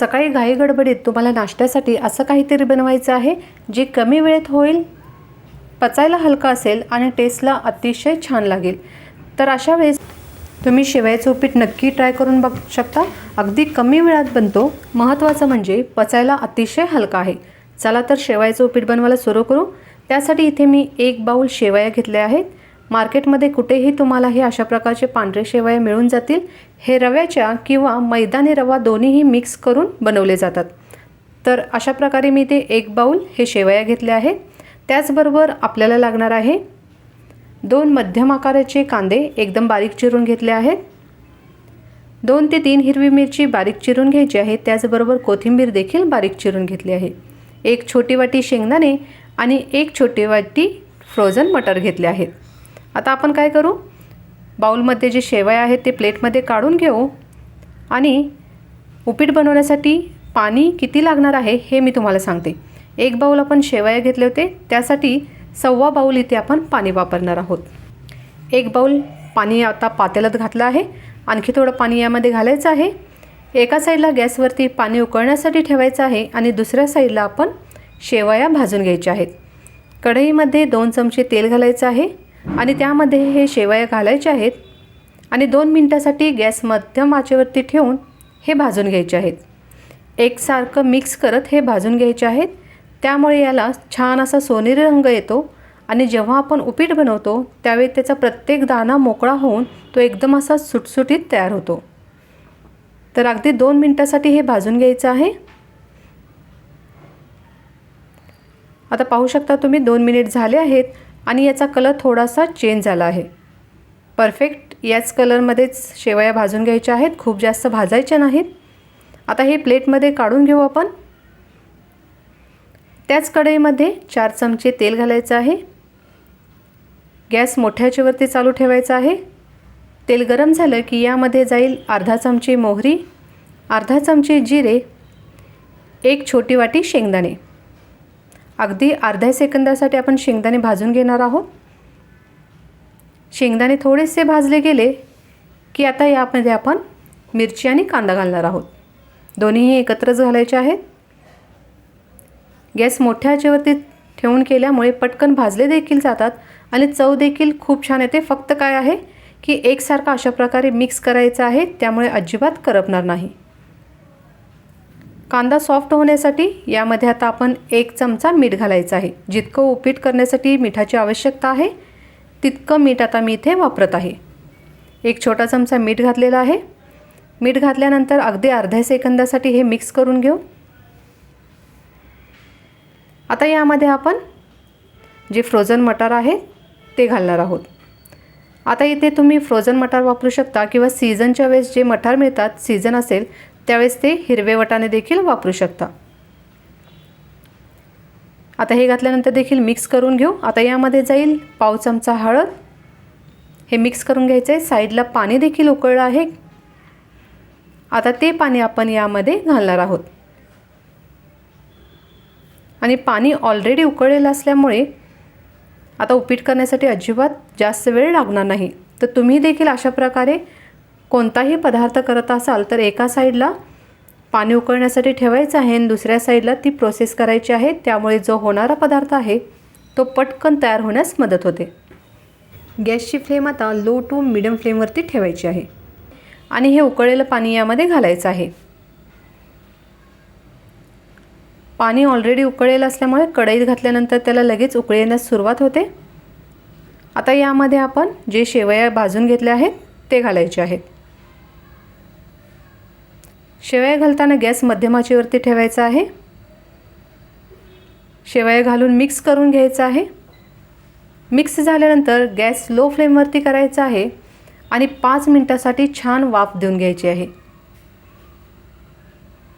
सकाळी घाई गडबडीत तुम्हाला नाश्त्यासाठी असं काहीतरी बनवायचं आहे जे कमी वेळेत होईल? पचायला हलका असेल आणि टेस्टला अतिशय छान लागेल. तर अशा वेळेस तुम्ही शेवयाचं उपीट नक्की ट्राय करून बघू शकता. अगदी कमी वेळात बनतो. महत्त्वाचं म्हणजे पचायला अतिशय हलका आहे. चला तर शेवयाचं उपीट बनवायला सुरू करू. त्यासाठी इथे मी एक बाऊल शेवया घेतल्या आहेत. मार्केटमध्ये कुठेही तुम्हाला हे अशा प्रकारचे पांढरे शेवया मिळून जातील. हे रव्याच्या किंवा मैदानी रवा दोन्हीही मिक्स करून बनवले जातात. तर अशा प्रकारे मी ते एक बाऊल हे शेवया घेतले आहेत. त्याचबरोबर आपल्याला लागणार आहे दोन मध्यम आकाराचे कांदे एकदम बारीक चिरून घेतले आहेत. दोन ते तीन हिरवी मिरची बारीक चिरून घ्यायची आहे. त्याचबरोबर कोथिंबीर देखील बारीक चिरून घेतली आहे. एक छोटी वाटी शेंगदाणे आणि एक छोटी वाटी फ्रोझन मटर घेतले आहेत. आता आपण काय करू? बाऊलमध्ये जे शेवया आहेत ते प्लेटमध्ये काढून घेऊ. आणि उपीट बनवण्यासाठी पाणी किती लागणार आहे हे मी तुम्हाला सांगते. एक बाऊल आपण शेवया घेतले होते त्यासाठी सव्वा बाऊल इथे आपण पाणी वापरणार आहोत. एक बाऊल पाणी आता पातेल्यात घातलं आहे. आणखी थोडं पाणी यामध्ये घालायचं आहे. एका साईडला गॅसवरती पाणी उकळण्यासाठी ठेवायचं आहे आणि दुसऱ्या साईडला आपण शेवया भाजून घ्यायच्या आहेत. कढईमध्ये दोन चमचे तेल घालायचं आहे. आणि त्यामध्ये हे शेवया घालायचे आहेत आणि दोन मिनटासाठी गॅस मध्यम आचेवरती ठेवून हे भाजून घ्यायचे आहेत. एकसारखं मिक्स करत हे भाजून घ्यायचे आहेत. त्यामुळे याला छान असा सोनेरी रंग येतो आणि जेव्हा आपण उपीट बनवतो त्यावेळी त्याचा प्रत्येक दाणा मोकळा होऊन तो एकदम असा सुटसुटीत तयार होतो. तर अगदी दोन मिनटासाठी हे भाजून घ्यायचं आहे. आता पाहू शकता तुम्ही दोन मिनिट झाले आहेत. आणि याचा कलर थोडासा चेंज झाला आहे. परफेक्ट याच कलरमध्येच शेवया भाजून घ्यायच्या आहेत. खूप जास्त भाजायच्या नाहीत. आता हे प्लेटमध्ये काढून घेऊ आपण. त्याच कढईमध्ये चार चमचे तेल घालायचं आहे. गॅस मोठ्याच्यावरती चालू ठेवायचा आहे. तेल गरम झालं की यामध्ये जाईल अर्धा चमचे मोहरी अर्धा चमचे जिरे एक छोटी वाटी शेंगदाणे. अगदी अर्ध्या सेकंदासाठी आपण शेंगदाणे भाजून घेणार आहोत. शेंगदाणे थोडेसे भाजले गेले की आता यामध्ये आपण मिरची आणि कांदा घालणार आहोत. दोन्हीही एकत्रच घालायचे आहेत. गॅस मोठ्या याच्यावरती ठेवून केल्यामुळे पटकन भाजले देखील जातात आणि चव देखील खूप छान येते. फक्त काय आहे की एकसारखा अशा प्रकारे मिक्स करायचं आहे त्यामुळे अजिबात करपणार नाही. कांदा सॉफ्ट होण्यासाठी यामध्ये आता आपण एक चमचा मीठ घालायचं आहे. जितकं उपीट करण्यासाठी मिठाची आवश्यकता आहे तितकं मीठ आता मी इथे वापरत आहे. एक छोटा चमचा मीठ घातलेला आहे. मीठ घातल्यानंतर अगदी अर्ध्या सेकंदासाठी हे मिक्स करून घेऊ. आता यामध्ये आपण जे फ्रोझन मटार आहे ते घालणार आहोत. आता इथे तुम्ही फ्रोझन मटार वापरू शकता किंवा सीझनच्या वेळेस जे मटार मिळतात सीझन असेल त्यावेळेस ते हिरवे वटाणे देखील वापरू शकता. आता हे घातल्यानंतर देखील मिक्स करून घेऊ. आता यामध्ये जाईल पाव चमचा हळद. हे मिक्स करून घ्यायचं. आहे साईडला पाणी देखील उकळलं आहे. आता ते पाणी आपण यामध्ये घालणार आहोत. आणि पाणी ऑलरेडी उकळलेलं असल्यामुळे आता उपीट करण्यासाठी अजिबात जास्त वेळ लागणार नाही. तर तुम्ही देखील अशा प्रकारे कोणताही पदार्थ करत असाल तर एका साईडला पाणी उकळण्यासाठी ठेवायचं आहे. आणि दुसऱ्या साईडला ती प्रोसेस करायची आहे. त्यामुळे जो होणारा पदार्थ आहे तो पटकन तयार होण्यास मदत होते. गॅसची फ्लेम आता लो टू मिडियम फ्लेमवरती ठेवायची आहे. आणि हे उकळलेलं पाणी यामध्ये घालायचं आहे. पाणी ऑलरेडी उकळलेलं असल्यामुळे कढईत घातल्यानंतर त्याला लगेच उकळी येण्यास सुरुवात होते. आता यामध्ये आपण जे शेवया भाजून घेतले आहेत ते घालायचे आहेत. शेवया घालताना गॅस मध्यमाचीवरती ठेवायचा आहे. शेवया घालून मिक्स करून घ्यायचं आहे. मिक्स झाल्यानंतर गॅस लो फ्लेमवरती करायचा आहे आणि पाच मिनटासाठी छान वाफ देऊन घ्यायची आहे.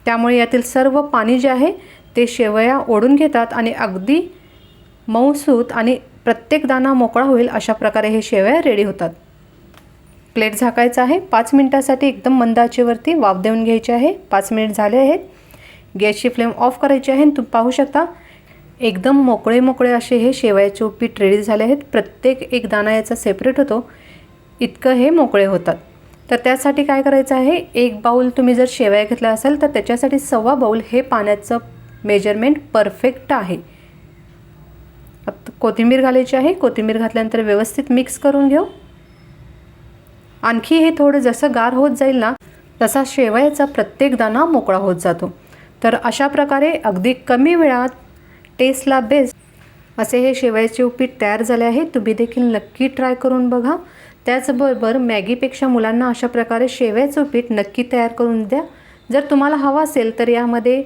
त्यामुळे यातील सर्व पाणी जे आहे ते शेवया ओढून घेतात आणि अगदी मऊसूत आणि प्रत्येक दाना मोकळा होईल अशा प्रकारे हे शेवया रेडी होतात. प्लेट झाकायचं आहे. पाच मिनटासाठी एकदम मंद आचेवरती वाफ देऊन घ्यायची आहे. पाच मिनिट झाले आहेत. गॅसची फ्लेम ऑफ करायची आहे तुम्ही पाहू शकता एकदम मोकळे मोकळे असे हे शेवयाचे उपीट रेडी झाले आहेत. प्रत्येक एक दाणा याचा सेपरेट होतो. इतकं हे मोकळे होतात. तर त्यासाठी काय करायचं आहे? एक बाऊल तुम्ही जर शेवया घेतला असाल तर त्याच्यासाठी सव्वा बाऊल हे पाण्याचं मेजरमेंट परफेक्ट आहे. कोथिंबीर घालायची आहे. कोथिंबीर घातल्यानंतर व्यवस्थित मिक्स करून घेऊ. आणखी हे थोडं जसं गार होत जाईल ना तसा शेवयाचा प्रत्येक दाणा मोकळा होत जातो. तर अशा प्रकारे अगदी कमी वेळात टेस्टला बेस्ट असे हे शेवयाचे उपीट तयार झाले आहे. तुम्ही देखील नक्की ट्राय करून बघा. त्याचबरोबर मॅगीपेक्षा मुलांना अशा प्रकारे शेवयाचं उपीट नक्की तयार करून द्या. जर तुम्हाला हवं असेल तर यामध्ये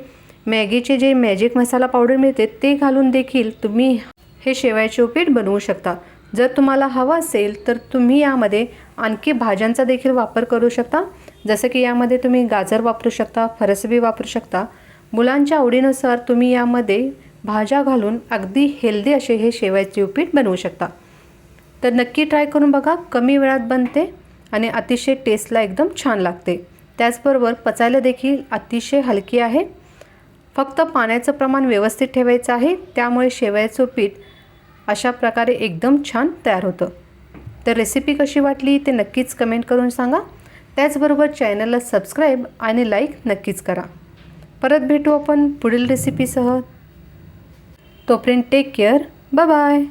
मॅगीचे जे मॅजिक मसाला पावडर मिळते ते घालून देखील तुम्ही हे शेवयाचे उपीट बनवू शकता. जर तुम्हाला हवं असेल तर तुम्ही यामध्ये आणखी भाज्यांचा देखील वापर करू शकता. जसं की यामध्ये तुम्ही गाजर वापरू शकता फरसबी वापरू शकता. मुलांच्या आवडीनुसार तुम्ही यामध्ये भाज्या घालून अगदी हेल्दी असे हे शेवयाचे उपीट बनवू शकता. तर नक्की ट्राय करून बघा कमी वेळात बनते आणि अतिशय टेस्टला एकदम छान लागते. त्याचबरोबर पचायला देखील अतिशय हलकी आहे. फक्त पाण्याचं प्रमाण व्यवस्थित ठेवायचं आहे. त्यामुळे शेवयाचं पीठ अशा प्रकारे एकदम छान तयार होतं. तर रेसिपी कशी वाटली ते नक्कीच कमेंट करून सांगा. त्याचबरोबर चॅनलला सबस्क्राईब आणि लाईक नक्कीच करा. परत भेटू आपण पुढील रेसिपीसह तोपर्यंत टेक केअर बाय